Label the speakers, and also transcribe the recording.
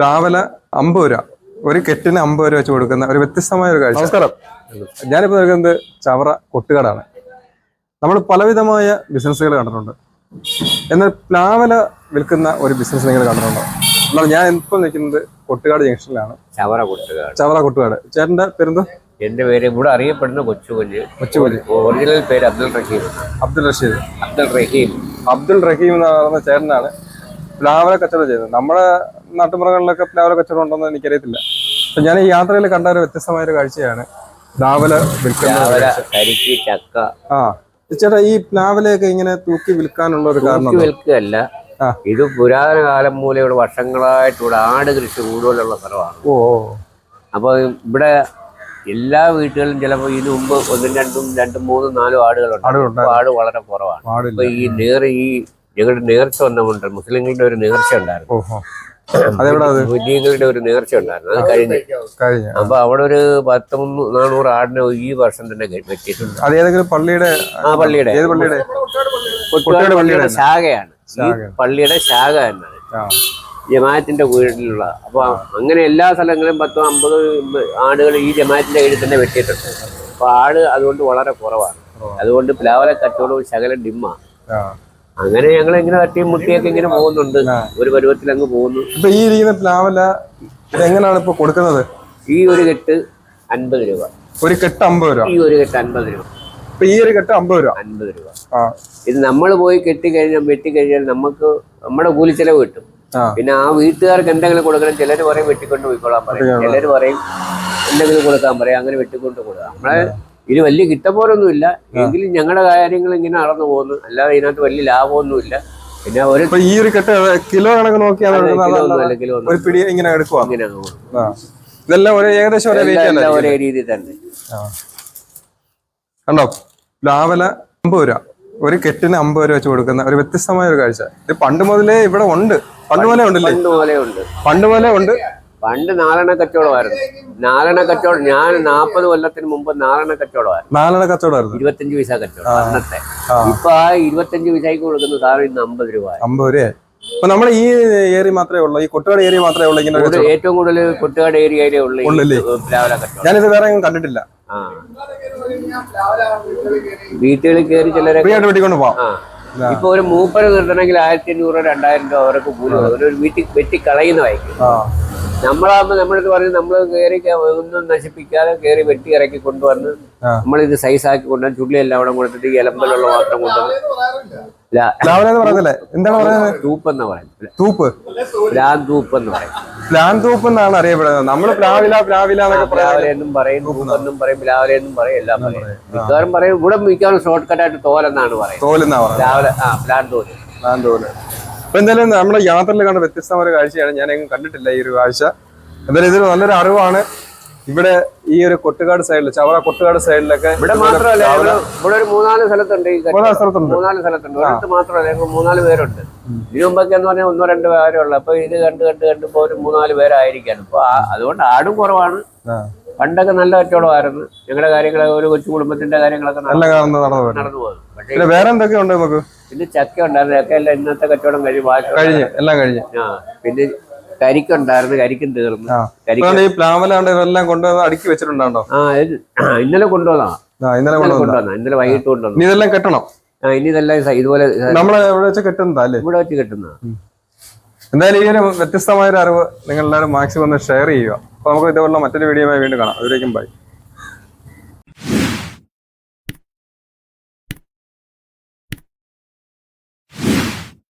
Speaker 1: പ്ലാവല അമ്പത് രൂപ. ഒരു കെട്ടിന് അമ്പത് രൂപ വെച്ച് കൊടുക്കുന്ന ഒരു വ്യത്യസ്തമായ ഒരു കാഴ്ച. നമസ്കാരം. ഞാനിപ്പോൾ നിൽക്കുന്നത് ചവറ കൊട്ടുകടാണ്. നമ്മൾ പലവിധമായ ബിസിനസ്സുകൾ കണ്ടിട്ടുണ്ട്. എന്നാൽ പ്ലാവല വിൽക്കുന്ന ഒരു ബിസിനസ് നിങ്ങൾ കണ്ടിട്ടുണ്ടോ? എന്നാൽ ഞാൻ ഇപ്പൊ നിൽക്കുന്നത് കൊട്ടുകാട് ജംഗ്ഷനിലാണ്.
Speaker 2: ചവറ കൊട്ടുകാട്.
Speaker 1: ചവറ കൊട്ടുകാട്. ചേട്ടന്റെ പേരെന്തോ
Speaker 2: എന്റെ പേര് ഇവിടെ അറിയപ്പെടുന്ന കൊച്ചുകുഞ്ഞ്.
Speaker 1: കൊച്ചുകുഞ്ഞ്.
Speaker 2: ഒറിജിനൽ പേര് അബ്ദുൾ റഹീം.
Speaker 1: അബ്ദുൽ റഷീദ്.
Speaker 2: അബ്ദുൾ റഹീം.
Speaker 1: അബ്ദുൾ റഹീം എന്ന് പറയുന്ന ചേട്ടനാണ് പ്ലാവല കച്ചവടം ചെയ്യുന്നത്. നമ്മുടെ നാട്ടുമൃഗങ്ങളിലൊക്കെ പ്ലാവല കച്ചവടം ഉണ്ടെന്ന് എനിക്കറിയത്തില്ല. അപ്പൊ ഞാൻ ഈ യാത്രയിൽ കണ്ട ഒരു വ്യത്യസ്തമായ ഒരു കാഴ്ചയാണ്. പ്ലാവല വിൽക്കുന്ന
Speaker 2: കരിക്ക് ചക്ക.
Speaker 1: ആ ചേട്ടാ ഈ പ്ലാവലയൊക്കെ ഇങ്ങനെ തൂക്കി വിൽക്കാനുള്ള ഒരു കാരണം
Speaker 2: വിൽക്കുകയല്ല.
Speaker 1: ആ.
Speaker 2: ഇത് പുരാതന കാലം മൂലം ഇവിടെ വർഷങ്ങളായിട്ട് ഇവിടെ ആട് കൃഷി കൂടുതലുള്ള സ്ഥലമാണ്.
Speaker 1: ഓ ഓ.
Speaker 2: അപ്പോൾ ഇവിടെ എല്ലാ വീട്ടുകളിലും ചിലപ്പോൾ ഇതിനു മുമ്പ് ഒന്നും രണ്ടും രണ്ടും മൂന്നും നാലും ആടുകളുണ്ട്.
Speaker 1: ആടുകളുണ്ട്.
Speaker 2: ഇപ്പൊ ആട് വളരെ കുറവാണ്.
Speaker 1: പാടില്ല
Speaker 2: അപ്പൊ ഈ നേർ ഈ ഞങ്ങളുടെ നേർച്ച വന്നുകൊണ്ട് മുസ്ലിങ്ങളുടെ ഒരു നേർച്ച ഉണ്ടായിരുന്നു.
Speaker 1: ഓഹോ.
Speaker 2: മുസ്ലിങ്ങളുടെ ഒരു നേർച്ച ഉണ്ടായിരുന്നു. അത് കഴിഞ്ഞു. അപ്പൊ അവിടെ ഒരു പത്ത് നാനൂറ് ആടിനെ ഈ വർഷം തന്നെ വെച്ചിട്ടുണ്ട്.
Speaker 1: അത് ഏതെങ്കിലും പള്ളിയുടെ
Speaker 2: ആ പള്ളിയുടെ. ശാഖയാണ്. പള്ളിയുടെ ശാഖ എന്നാണ്. ജമാഅത്തിന്റെ കീഴിലുള്ള. അപ്പൊ അങ്ങനെ എല്ലാ സ്ഥലങ്ങളിലും പത്തോ അമ്പതോ ആടുകൾ ഈ ജമാഅത്തിന്റെ കീഴിൽ തന്നെ വെട്ടിയിട്ടുണ്ട് അപ്പൊ ആട് അതുകൊണ്ട് വളരെ കുറവാണ്. അതുകൊണ്ട് പ്ലാവല കച്ചവടവും ശകലം
Speaker 1: ഡിമ്മാണ്
Speaker 2: അങ്ങനെ ഞങ്ങൾ ഇങ്ങനെ തട്ടിയും മുട്ടിയൊക്കെ ഇങ്ങനെ പോകുന്നുണ്ട്. ഒരു പരുവത്തിൽ അങ്ങ് പോകുന്നു.
Speaker 1: ഇപ്പൊ ഈ ഇരിക്കുന്ന പ്ലാവല എങ്ങനെയാണ് ഇപ്പൊ കൊടുക്കുന്നത്?
Speaker 2: ഈ ഒരു കെട്ട് അൻപത് രൂപ.
Speaker 1: ഒരു കെട്ട് അമ്പത് രൂപ.
Speaker 2: ഈ ഒരു കെട്ട് അൻപത് രൂപ.
Speaker 1: ഇപ്പൊ ഈ ഒരു കെട്ട് അമ്പത് രൂപ.
Speaker 2: അൻപത് രൂപ.
Speaker 1: ആ.
Speaker 2: ഇത് നമ്മൾ പോയി കെട്ടിക്കഴിഞ്ഞാൽ വെട്ടിക്കഴിഞ്ഞാൽ നമുക്ക് നമ്മുടെ കൂലി ചെലവ് കിട്ടും.
Speaker 1: ആ.
Speaker 2: പിന്നെ ആ വീട്ടുകാർക്ക് എന്തെങ്കിലും കൊടുക്കണം ചിലർ പറയും വെട്ടിക്കൊണ്ട് പോയിക്കോളാൻ പറയും. ചിലർ പറയും എന്തെങ്കിലും കൊടുക്കാൻ പറയും അങ്ങനെ വെട്ടിക്കൊണ്ട് കൊടുക്കാം. നമ്മളെ ഇത് വലിയ കിട്ടപ്പോലൊന്നുമില്ല എങ്കിലും ഞങ്ങളുടെ കാര്യങ്ങൾ ഇങ്ങനെ നടന്നു പോകുന്നു. അല്ലാതെ ഇതിനകത്ത് വലിയ ലാഭമൊന്നുമില്ല. പിന്നെ ഒരു
Speaker 1: ഈ ഒരു കെട്ട് കിലോ കണക്ക്
Speaker 2: അല്ലെങ്കിൽ
Speaker 1: ഒരു പിടി ഇങ്ങനെ എടുക്കുവാ?
Speaker 2: ഇങ്ങനെ
Speaker 1: ഇതെല്ലാം ഒരേ ഏകദേശം ഒരേ
Speaker 2: രീതിയിൽ തന്നെ.
Speaker 1: കണ്ടോ? പ്ലാവല അമ്പത് രൂപ. ഒരു കെട്ടിന് അമ്പത് രൂപ വെച്ച് കൊടുക്കുന്ന ഒരു വ്യത്യസ്തമായ ഒരു കാഴ്ച. ഇത് പണ്ട് മുതലേ ഇവിടെ ഉണ്ട്. പണ്ട് മുതലേ ഉണ്ടല്ലേ?
Speaker 2: പണ്ട് പോലെ ഉണ്ട്.
Speaker 1: പണ്ട് മുതലേ ഉണ്ട്.
Speaker 2: പണ്ട് നാലെണ്ണ കച്ചവടമായിരുന്നു. നാലെണ്ണ കച്ചവടം ഞാൻ നാൽപ്പത് കൊല്ലത്തിന് മുമ്പ് നാലെണ്ണ കച്ചവടമായിരുന്നു.
Speaker 1: നാലെണ്ണ കച്ചവടമായിരുന്നു?
Speaker 2: ഇരുപത്തഞ്ച് പൈസ കച്ചവടം അന്നത്തെ. ഇപ്പൊ ആ ഇരുപത്തഞ്ച് പൈസക്ക് കൊടുക്കുന്ന സാധനം ഇന്ന് അമ്പത് രൂപ.
Speaker 1: അമ്പത് രൂപ അപ്പൊ നമ്മുടെ ഈ ഏരിയ മാത്രമേ ഉള്ളൂ ഈ കൊട്ടുകാട് ഏരിയ മാത്രമേ ഉള്ളൂ ഇങ്ങനെ
Speaker 2: ഏറ്റവും കൂടുതൽ കൊട്ടുകാട് ഏരിയയിലേ ഉള്ളൂ
Speaker 1: ഞാനിത് വേറെ കണ്ടിട്ടില്ല.
Speaker 2: വീട്ടുകളിൽ കയറി ചിലരെ
Speaker 1: വെട്ടിക്കൊണ്ട് പോവാം.
Speaker 2: ഇപ്പൊ ഒരു മൂപ്പര് നിർത്തണമെങ്കിൽ ആയിരത്തി അഞ്ഞൂറ് രണ്ടായിരം രൂപ അവർക്ക് കൂലി. ഒരു വീട്ടിൽ വെട്ടി കളയുന്നതായിരിക്കും
Speaker 1: ആ
Speaker 2: നമ്മളാകുമ്പോ നമ്മളിത് പറഞ്ഞു നമ്മൾ കയറി ഒന്നും നശിപ്പിക്കാതെ കയറി വെട്ടി ഇറക്കി കൊണ്ടുവന്ന് നമ്മളിത് സൈസാക്കി കൊണ്ടുവന്ന് ചുള്ളിയെല്ലാം അവിടെ കൊടുത്തിട്ട് ഈ എലമ്പലുള്ള മാത്രം കൊണ്ടുവന്ന് ലാ-
Speaker 1: പ്ലാവല എന്ന് എന്താണ് പറയുന്നത്?
Speaker 2: തൂപ്പ് എന്ന് പറയും
Speaker 1: തൂപ്പ്.
Speaker 2: ലാൻ തൂപ്പ് എന്ന് പറയും.
Speaker 1: പ്ലാൻ തൂപ്പ് എന്നാണ് അറിയപ്പെടുന്നത്. നമ്മൾ പ്ലാവില പ്ലാവില എന്നൊക്കെ പറയാം
Speaker 2: പറയും തൂപ്പെന്നും. പറയും പ്ലാവലെന്നും പറയും എല്ലാം പറയും. മിക്കവാറും പറയും ഇവിടെ മിക്കവാറും ഷോർട്ട് കട്ടായിട്ട് തോലെന്നാണ് പറയുന്നത്.
Speaker 1: തോലെന്നാ പറയുന്നത്.
Speaker 2: പ്ലാവല ആ പ്ലാൻ തോൽ.
Speaker 1: പ്ലാൻ തോൽ. അപ്പൊ എന്തായാലും നമ്മുടെ യാത്രയിൽ കണ്ട വ്യത്യസ്തമായ ഒരു കാഴ്ചയാണ് ഞാൻ എങ്ങും കണ്ടിട്ടില്ല ഈ ഒരു കാഴ്ച എന്തായാലും ഇതൊരു നല്ലൊരു അറിവാണ്. ഇവിടെ ഈ ഒരു കൊട്ടുകാട് സൈഡിൽ ചവറ കൊട്ടുകാട് സൈഡിലൊക്കെ
Speaker 2: ഇവിടെ മാത്രമല്ല ഇവിടെ ഒരു മൂന്നാൽ സ്ഥലത്തുണ്ട്.
Speaker 1: മൂന്നാൽ സ്ഥലത്തുണ്ട്.
Speaker 2: മൂന്നാൽ സ്ഥലത്തുണ്ട്. ഒരിടത്ത് മാത്രമല്ല ഞങ്ങൾ മൂന്നാൽ പേരുണ്ട്. ഇതിനു മുമ്പൊക്കെ എന്ന് പറഞ്ഞാൽ ഒന്നോ രണ്ടോ പേരേ ഉള്ളു. അപ്പൊ ഇത് കണ്ട് കണ്ട് കണ്ട് ഇപ്പൊ ഒരു മൂന്നാൽ പേരായിരിക്കാണ്. ഇപ്പൊ അതുകൊണ്ട് ആടും കുറവാണ്. പണ്ടൊക്കെ നല്ല കച്ചവടമായിരുന്നു. ഞങ്ങളുടെ കാര്യങ്ങളൊക്കെ ഒരു കൊച്ചു കുടുംബത്തിന്റെ കാര്യങ്ങളൊക്കെ നടന്നു പോകും
Speaker 1: വേറെ എന്തൊക്കെയുണ്ട് നമുക്ക്?
Speaker 2: പിന്നെ ചക്ക ഉണ്ടായിരുന്നു ചക്ക എല്ലാം ഇന്നത്തെ കച്ചവടം കഴിഞ്ഞു
Speaker 1: കഴിഞ്ഞ് എല്ലാം കഴിഞ്ഞു.
Speaker 2: ആ പിന്നെ കരിക്കുണ്ടായിരുന്നു. കരിക്കും തീർന്നു. കരിക്ക്
Speaker 1: ഈ പ്ലാവലാണ്ട് ഇതെല്ലാം കൊണ്ടുവന്ന് അടുക്കി വെച്ചിട്ടുണ്ടോ
Speaker 2: ആ ഇന്നലെ കൊണ്ടുവന്നാ
Speaker 1: ഇന്നലെ കൊണ്ടുവന്ന
Speaker 2: ഇന്നലെ വൈകിട്ട് കൊണ്ടുവന്നു
Speaker 1: ഇതെല്ലാം കെട്ടണം?
Speaker 2: ആ ഇനി ഇതെല്ലാം ഇതുപോലെ
Speaker 1: നമ്മളെ എവിടെ വെച്ച് കെട്ടുന്നതാ അല്ലേ?
Speaker 2: ഇവിടെ വെച്ച് കെട്ടുന്ന
Speaker 1: എന്തായാലും ഈ ഒരു വ്യത്യസ്തമായ ഒരു അറിവ് നിങ്ങൾ എല്ലാവരും മാക്സിമം ഒന്ന് ഷെയർ ചെയ്യുക. അപ്പൊ നമുക്ക് ഇതുപോലുള്ള മറ്റൊരു വീഡിയോയുമായി വീണ്ടും കാണാം. അതിലേക്കും ബൈ.